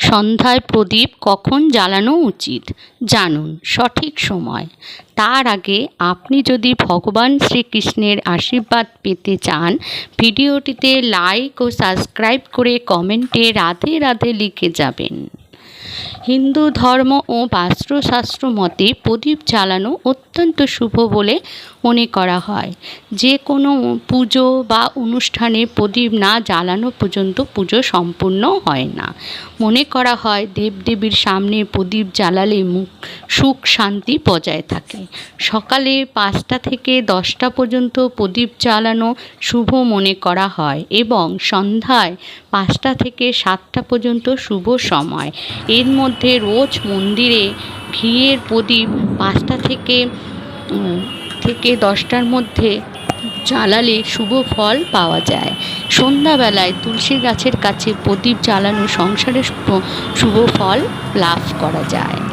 সন্ধ্যায় প্রদীপ কখন জ্বালানো উচিত? জানুন সঠিক সময়। তার আগে আপনি যদি ভগবান শ্রীকৃষ্ণের আশীর্বাদ পেতে চান, ভিডিওটিতে লাইক ও সাবস্ক্রাইব করে কমেন্টে রাধে রাধে লিখে যাবেন। হিন্দু ধর্ম ও বাস্ত্রশাস্ত্র মতে প্রদীপ জ্বালানো অত্যন্ত শুভ বলে মনে করা হয়। যে কোনো পুজো বা অনুষ্ঠানে প্রদীপ না জ্বালানো পর্যন্ত পুজো সম্পূর্ণ হয় না। মনে করা হয় দেবদেবীর সামনে প্রদীপ জ্বালালে মুখ সুখ শান্তি বজায় থাকে। সকালে পাঁচটা থেকে দশটা পর্যন্ত প্রদীপ জ্বালানো শুভ মনে করা হয় এবং সন্ধ্যায় পাঁচটা থেকে সাতটা পর্যন্ত শুভ সময়। এর মধ্যে রোজ মন্দিরে ঘিয়ের প্রদীপ পাঁচটা থেকে থেকে দশটার মধ্যে জ্বালালে শুভ ফল পাওয়া যায়। সন্ধ্যাবেলায় তুলসী গাছের কাছে প্রদীপ জ্বালানো সংসারে শুভ ফল লাভ করা যায়।